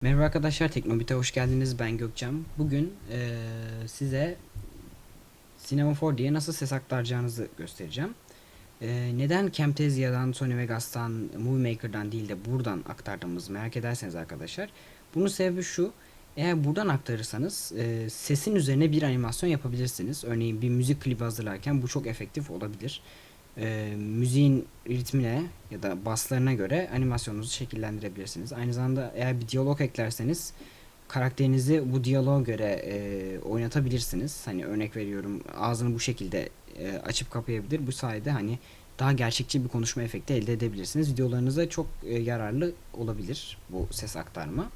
Merhaba arkadaşlar, Teknobit'e hoş geldiniz. Ben Gökçem. Bugün eee, size Cinema 4D'ye nasıl ses aktaracağınızı göstereceğim. Eee, neden Camtasia'dan, Sony Vegas'tan, Movie Maker'dan değil de buradan aktardığımızı merak ederseniz arkadaşlar. Bunun sebebi şu. Eğer buradan aktarırsanız eee, sesin üzerine bir animasyon yapabilirsiniz. Örneğin bir müzik klibi hazırlarken bu çok efektif olabilir. Eee, müziğin ritmine ya da baslarına göre animasyonunuzu şekillendirebilirsiniz. Aynı zamanda eğer bir diyalog eklerseniz karakterinizi bu diyaloğa göre eee, oynatabilirsiniz. Hani örnek veriyorum ağzını bu şekilde eee, açıp kapayabilir. Bu sayede hani daha gerçekçi bir konuşma efekti elde edebilirsiniz. Videolarınıza çok eee, yararlı olabilir bu ses aktarma.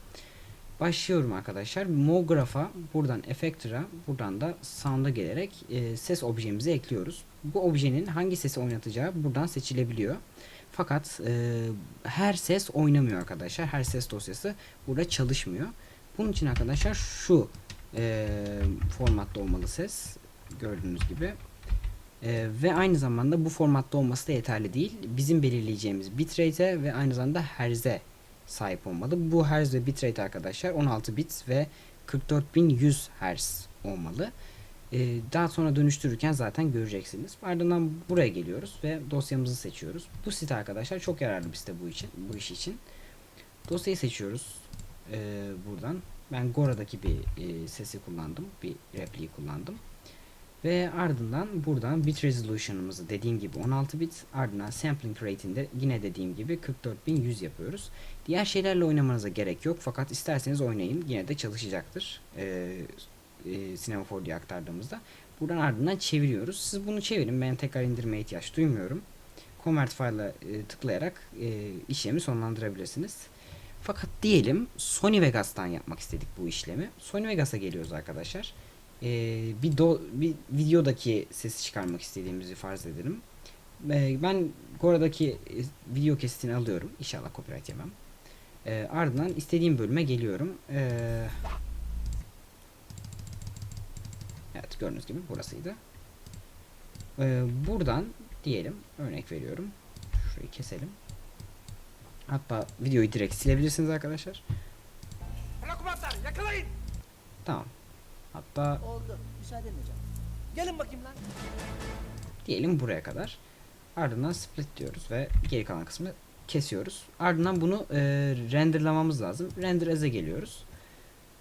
Başlıyorum arkadaşlar. Mograph'a buradan Effector'a buradan da Sound'a gelerek e, ses objemizi ekliyoruz. Bu objenin hangi sesi oynatacağı buradan seçilebiliyor. Fakat e, her ses oynamıyor arkadaşlar. Her ses dosyası burada çalışmıyor. Bunun için arkadaşlar şu e, formatta olmalı ses. Gördüğünüz gibi. E, ve aynı zamanda bu formatta olması da yeterli değil. Bizim belirleyeceğimiz bitrate'e ve aynı zamanda hertz'e sahip olmalı. Bu hertz ve bitrate arkadaşlar 16 bit ve 44100 hertz olmalı. Ee, daha sonra dönüştürürken zaten göreceksiniz. Ardından buraya geliyoruz ve dosyamızı seçiyoruz. Bu site arkadaşlar çok yararlı bir site bu için, bu iş için. Dosyayı seçiyoruz ee, buradan. Ben Gora'daki bir e, sesi kullandım, bir repliği kullandım. Ve ardından buradan bit resolution'ımızı dediğim gibi 16 bit ardından sampling rate'ini de yine dediğim gibi 44100 yapıyoruz. Diğer şeylerle oynamanıza gerek yok fakat isterseniz oynayın yine de çalışacaktır. Ee, e, Cinema 4D'ye aktardığımızda. Buradan ardından çeviriyoruz. Siz bunu çevirin ben tekrar indirmeye ihtiyaç duymuyorum. Convert file'a e, tıklayarak e, işlemi sonlandırabilirsiniz. Fakat diyelim Sony Vegas'tan yapmak istedik bu işlemi. Sony Vegas'a geliyoruz arkadaşlar e, bir, do, bir videodaki sesi çıkarmak istediğimizi farz edelim. E, ben Gora'daki e, video kesitini alıyorum. İnşallah copyright yemem. E, ardından istediğim bölüme geliyorum. E, evet gördüğünüz gibi burasıydı. E, buradan diyelim örnek veriyorum. Şurayı keselim. Hatta videoyu direkt silebilirsiniz arkadaşlar. Yakalayın. Tamam. Hatta Oldu. Müsaade edeceğim. Gelin bakayım lan. diyelim buraya kadar. Ardından split diyoruz ve geri kalan kısmı kesiyoruz. Ardından bunu e, renderlamamız lazım. Render as'e geliyoruz.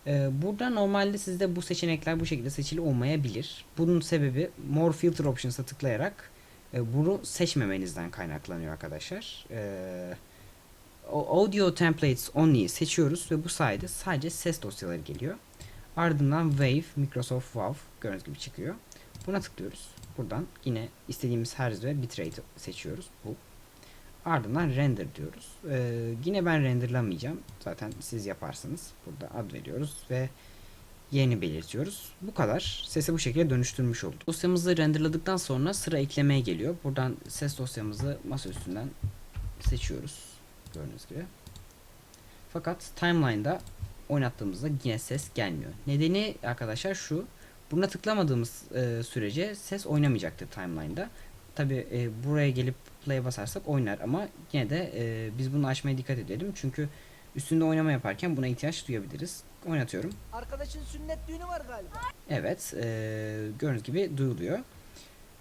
E, burada normalde sizde bu seçenekler bu şekilde seçili olmayabilir. Bunun sebebi More Filter Options'a tıklayarak e, bunu seçmemenizden kaynaklanıyor arkadaşlar. E, Audio Templates Only'yi seçiyoruz ve bu sayede sadece ses dosyaları geliyor. Ardından Wave, Microsoft Wow gördüğünüz gibi çıkıyor. Buna tıklıyoruz. Buradan yine istediğimiz hertz ve bitrate seçiyoruz. Bu. Ardından render diyoruz. Ee, yine ben renderlamayacağım. Zaten siz yaparsınız. Burada ad veriyoruz ve yerini belirtiyoruz. Bu kadar. Sesi bu şekilde dönüştürmüş olduk. Dosyamızı renderladıktan sonra sıra eklemeye geliyor. Buradan ses dosyamızı masa üstünden seçiyoruz. Gördüğünüz gibi. Fakat timeline'da oynattığımızda yine ses gelmiyor. Nedeni arkadaşlar şu. Buna tıklamadığımız e, sürece ses oynamayacaktır timeline'da. Tabi e, buraya gelip play'e basarsak oynar ama yine de e, biz bunu açmaya dikkat edelim. Çünkü üstünde oynama yaparken buna ihtiyaç duyabiliriz. Oynatıyorum. Arkadaşın sünnet düğünü var galiba. Evet, e, gördüğünüz gibi duyuluyor.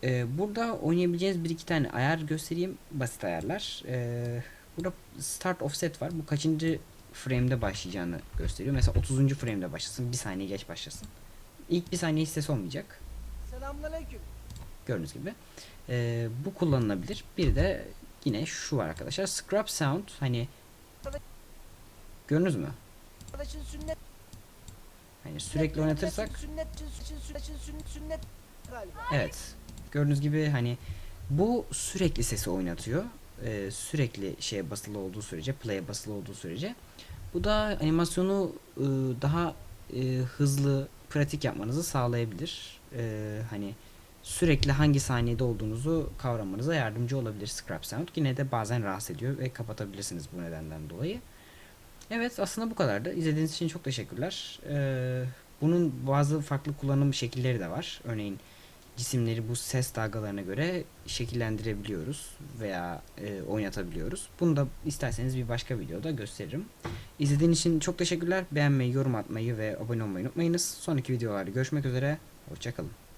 E, burada oynayabileceğiniz bir iki tane ayar göstereyim. Basit ayarlar. E, burada start offset var. Bu kaçıncı frame'de başlayacağını gösteriyor. Mesela 30. frame'de başlasın. Bir saniye geç başlasın. İlk bir saniye hiç ses olmayacak. Selamünaleyküm. Gördüğünüz gibi. E, bu kullanılabilir. Bir de yine şu var arkadaşlar. Scrub sound. Hani gördünüz mü? Hani sürekli oynatırsak. Evet. Gördüğünüz gibi hani bu sürekli sesi oynatıyor. Ee, sürekli şeye basılı olduğu sürece, play'e basılı olduğu sürece. Bu da animasyonu e, daha e, hızlı, pratik yapmanızı sağlayabilir. Ee, hani sürekli hangi saniyede olduğunuzu kavramanıza yardımcı olabilir Scrap Sound. Yine de bazen rahatsız ediyor ve kapatabilirsiniz bu nedenden dolayı. Evet aslında bu kadardı. İzlediğiniz için çok teşekkürler. Ee, bunun bazı farklı kullanım şekilleri de var. Örneğin cisimleri bu ses dalgalarına göre şekillendirebiliyoruz veya e, oynatabiliyoruz. Bunu da isterseniz bir başka videoda gösteririm. İzlediğiniz için çok teşekkürler. Beğenmeyi, yorum atmayı ve abone olmayı unutmayınız. Sonraki videolarda görüşmek üzere. Hoşçakalın.